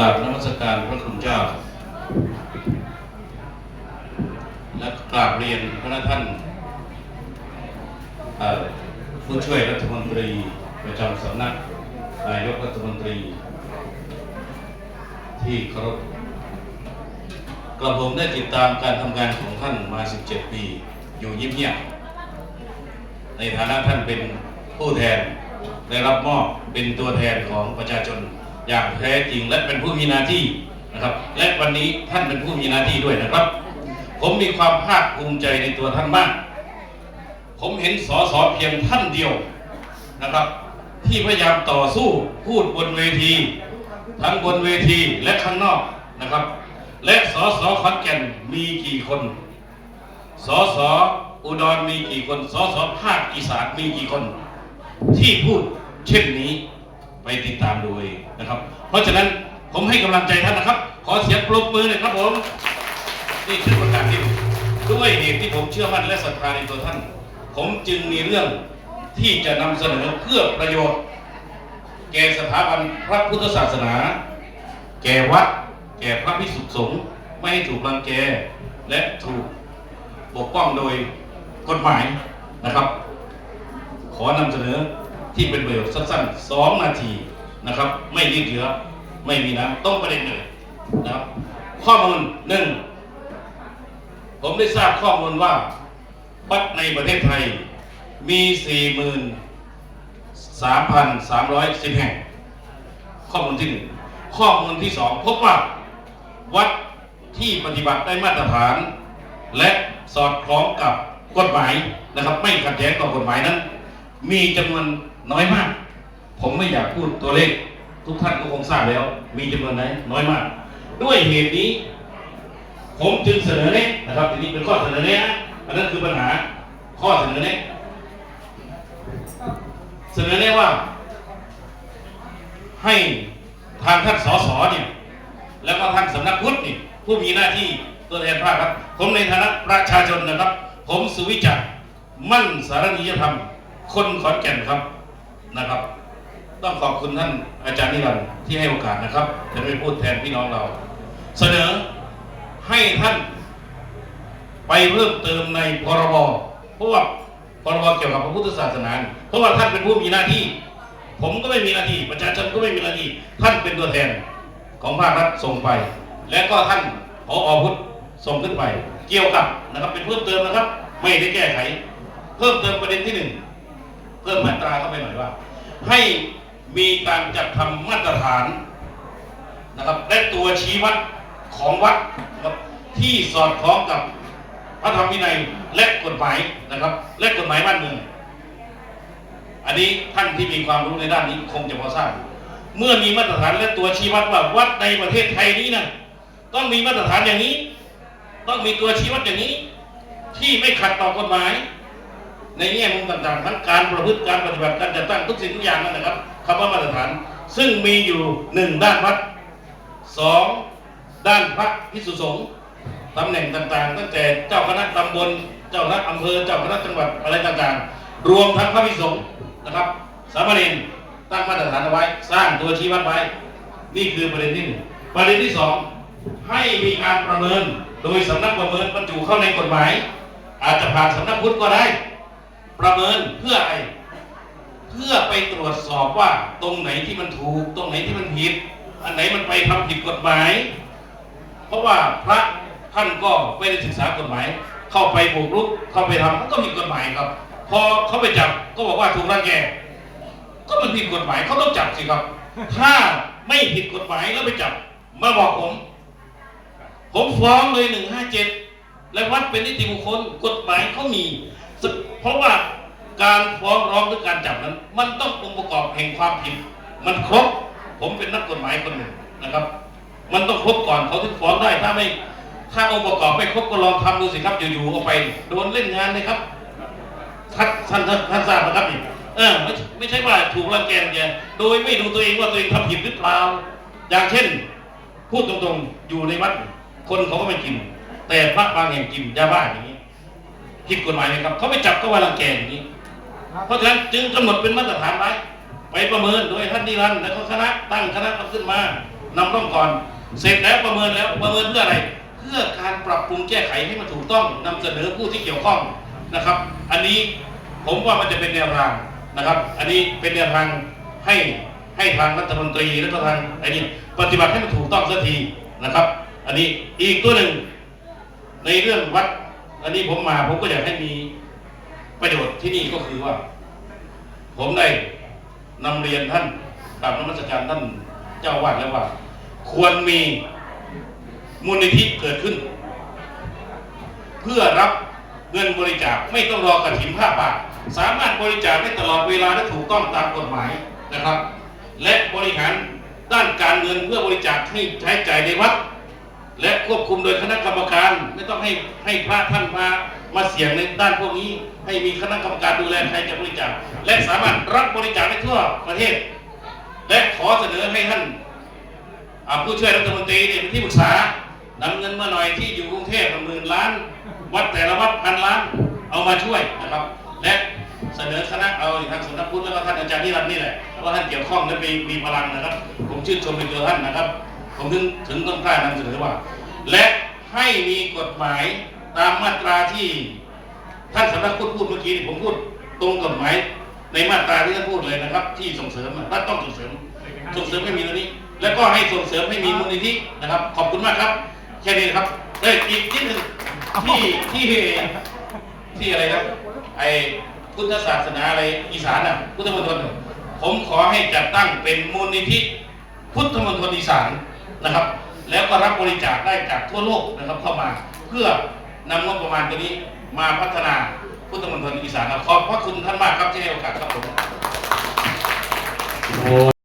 ราบนมัสการพระคุณเจ้า และกราบเรียนพระท่านผู้ช่วยรัฐมนตรีประจำสำนักนายกรัฐมนตรี ที่เคารพกระผมได้ติดตามการทำงานของท่านมา 17 ปี อยู่เงียบในฐานะท่านเป็นผู้แทนได้รับมอบเป็นตัวแทนของประชาชน อย่างแท้จริงและเป็นผู้มีหน้าที่นะครับ และวันนี้ท่านเป็นผู้มีหน้าที่ด้วยนะครับ ผมมีความภาคภูมิใจในตัวท่านมาก ผมเห็นสอสอเพียงท่านเดียวนะครับ ที่พยายามต่อสู้พูดบนเวที ทั้งบนเวทีและข้างนอกนะครับ และสอสอขอนแก่นมีกี่คนสอสออุดรมีกี่คนสอสอภาคอีสานมีกี่คน ที่พูดเช่นนี้ ไปติดตามดูเองนะครับ เพราะฉะนั้นผมให้กำลังใจท่านนะครับ ขอเสียงปรบมือหน่อยครับผม นี่คือประกาศที่ด้วยเหตุที่ผมเชื่อมั่นและศรัทธาในตัวท่าน ผมจึงมีเรื่องที่จะนำเสนอเพื่อประโยชน์ แก่สถาบันพระพุทธศาสนา แก่วัด แก่พระภิกษุสงฆ์ไม่ให้ถูกรังแกและถูกปกป้องโดยกฎหมายนะครับ ขอนำเสนอ ที่เป็นประโยชน์สั้นๆสองนาทีนะครับ ไม่ยืดเยื้อไม่มีนะต้องประเด็นเลยนะครับ ข้อมูลหนึ่งผมได้ทราบข้อมูลว่าวัดในประเทศไทยมี 43,310 แห่ง ข้อมูลที่หนึ่งข้อมูลที่สองพบว่าวัดที่ปฏิบัติได้มาตรฐาน และสอดคล้องกับกฎหมายนะครับ ไม่ขัดแย้งต่อกฎหมายนั้น มีจำนวนน้อยมาก ผมไม่อยากพูดตัวเลข ทุกท่านก็คงทราบแล้ว มีจำนวนไหนน้อยมาก ด้วยเหตุนี้ ผมจึงเสนอแนะนะครับทีนี้เป็นข้อเสนอแนะนะอันนั้นคือปัญหาข้อเสนอแนะเสนอแนะว่า ให้ทางท่านสสเนี่ยแล้วก็ท่านสำนักพุทธนี่ผู้มีหน้าที่ตัวแทนภาคครับ ผมในฐานะประชาชนนะครับ ผมสุวิจักรมั่นสารนิยธรรม คนขอนแก่นครับนะครับ ต้องขอบคุณท่านอาจารย์นิรันดร์ที่ให้โอกาสนะครับ จะได้พูดแทนพี่น้องเรา เสนอให้ท่านไปเพิ่มเติมในพรบเพราะว่าพรบเกี่ยวกับพระพุทธศาสนา เพราะว่าท่านเป็นผู้มีหน้าที่ ผมก็ไม่มีหน้าที่ ประชาชนก็ไม่มีหน้าที่ ท่านเป็นตัวแทนของภาครัฐส่งไป และก็ท่านผออพุทธส่งขึ้นไป เกี่ยวกับนะครับเป็นเพิ่มเติมนะครับ ไม่ได้แก้ไข เพิ่มเติมประเด็นที่หนึ่ง พิ่มมาตราเข้าไปหน่อยว่า ให้มีการจัดทำมาตรฐานนะครับและตัวชี้วัดของวัดนะครับที่สอดคล้องกับพระธรรมวินัยและกฎหมายนะครับ และกฎหมายบ้านเมืองอันนี้ท่านที่มีความรู้ในด้านนี้คงจะพอทราบเมื่อมีมาตรฐานและตัวชี้วัดว่าวัดในประเทศไทยนี้นะต้องมีมาตรฐานอย่างนี้ ต้องมีตัวชี้วัดอย่างนี้ ที่ไม่ขัดต่อกฎหมาย ในแง่มุมต่างๆ ทั้งการประพฤติการปฏิบัติการจัดตั้งทุกสิ่งทุกอย่างนั่นนะครับคำว่ามาตรฐานซึ่งมีอยู่หนึ่งด้านวัดสองด้านพระพิสุสงฆ์ตำแหน่งต่างๆ ตั้งแต่เจ้าคณะตำบลเจ้าคณะอำเภอเจ้าคณะจังหวัดอะไรต่างๆ รวมทั้งพระพิสุสงฆ์นะครับสามเณรตั้งมาตรฐานเอาไว้ สร้างตัวชี้วัดไว้ นี่คือประเด็นที่หนึ่งประเด็นที่สองให้มีการประเมินโดยสำนักประเมินบรรจุเข้าในกฎหมาย อาจจะผ่านสำนักพุทธก็ได้ ประเมินเพื่ออะไร เพื่อไปตรวจสอบว่าตรงไหนที่มันถูก ตรงไหนที่มันผิด อันไหนมันไปทำผิดกฎหมาย เพราะว่าพระท่านก็ไม่ได้ศึกษากฎหมาย เข้าไปบุกรุกเข้าไปทำมันก็ผิดกฎหมายครับ พอเขาไปจับก็บอกว่าถูกรังแกก็มันผิดกฎหมายเขาต้องจับสิครับ ถ้าไม่ผิดกฎหมายแล้วไปจับมาบอกผม ผมฟ้องเลยหนึ่งห้าเจ็ดและวัดเป็นนิติบุคคลกฎหมายเขามี ราะว่าการฟ้องร้องหรือการจับนั้น มันต้ององค์ประกอบแห่งความผิด มันครบ ผมเป็นนักกฎหมายคนหนึ่งนะครับ มันต้องครบก่อนเขาถึงฟ้องได้ถ้าไม่ถ้าองค์ประกอบไม่ครบก็ลองทำดูสิครับอยู่ๆเอาไปโดนเล่นงานเลยครับท่านท่านท่านท่านทราบนะครับนี่เออไม่ไม่ใช่ว่าถูกรังแกแกโดยไม่ดูตัวเองว่าตัวเองทำผิดหรือเปล่าอย่างเช่น พูดตรงๆอยู่ในวัด คนเขาก็ไม่กิน แต่พระบางแห่งกินยาบ้าอย่างนี้ ผิดกฎหมายไหมครับ เขาไปจับก็ว่ารังแกอย่างนี้ เพราะฉะนั้นจึงกำหนดเป็นมาตรฐานไว้ไปประเมินโดยท่านนิรันดร์และก็คณะตั้งคณะขึ้นมานำร่องก่อนเสร็จแล้วประเมินแล้วประเมินเพื่ออะไร เพื่อการปรับปรุงแก้ไขให้มันถูกต้องนำเสนอผู้ที่เกี่ยวข้องนะครับ อันนี้ผมว่ามันจะเป็นแนวทางนะครับ อันนี้เป็นแนวทางให้ให้ทางรัฐมนตรีและก็ทางไอ้นี่ปฏิบัติให้มันถูกต้องสักทีนะครับ อันนี้อีกตัวหนึ่งในเรื่องวัด อันนี้ผมมาผมก็อยากให้มีประโยชน์ที่นี่ก็คือว่า ผมได้นำเรียนท่านกราบนมัสการท่านเจ้าวาดแล้วว่า ควรมีมูลนิธิเกิดขึ้น เพื่อรับเงินบริจาคไม่ต้องรอกระถินผ้าป่าสามารถบริจาคได้ตลอดเวลาและถูกต้องตามกฎหมายนะครับ และบริหารด้านการเงินเพื่อบริจาคให้ใช้จ่ายในวัด และควบคุมโดยคณะกรรมการไม่ต้องให้ให้พระท่านมามาเสี่ยงในด้านพวกนี้ ให้มีคณะกรรมการดูแลใครจะบริจาคและสามารถรับบริจาคได้ทั่วประเทศ และขอเสนอให้ท่านผู้ช่วยรัฐมนตรีเนี่ยเป็นที่ปรึกษานำเงินมาหน่อยที่อยู่กรุงเทพหมื่นล้าน วัดแต่ละวัดพันล้านเอามาช่วยนะครับ และเสนอคณะเอาทางสำนักพุทธแล้วก็ท่านอาจารย์นิรันดร์นี่แหละว่าท่านเกี่ยวข้องและมีมีพลังนะครับ ผมชื่นชมในตัวท่านนะครับ ผมถึงถึงต้องกล้านำเสนอว่า และให้มีกฎหมายตามมาตราที่ท่านสำนักพุทธพูดเมื่อกี้นี่ผมพูดตรงกฎหมายในมาตราที่ท่านพูดเลยนะครับ ที่ส่งเสริมอะรัฐต้องส่งเสริม ส่งเสริมให้มีตรงนี้ แล้วก็ให้ส่งเสริมให้มีมูลนิธินะครับ ขอบคุณมากครับ แค่นี้นะครับเอ้ยอีกนิดหนึ่งที่ที่ที่อะไรครับไอพุทธศาสนาอะไรอีสานอะพุทธมณฑลน่ะผมขอให้จัดตั้งเป็นมูลนิธิ พุทธมณฑลอีสาน นะครับ แล้วก็รับบริจาคได้จากทั่วโลกนะครับเข้ามาเพื่อนำงบประมาณตัวนี้มาพัฒนาพุทธมณฑลอีสานครับขอบพระคุณท่านมากครับที่ให้โอกาสครับผม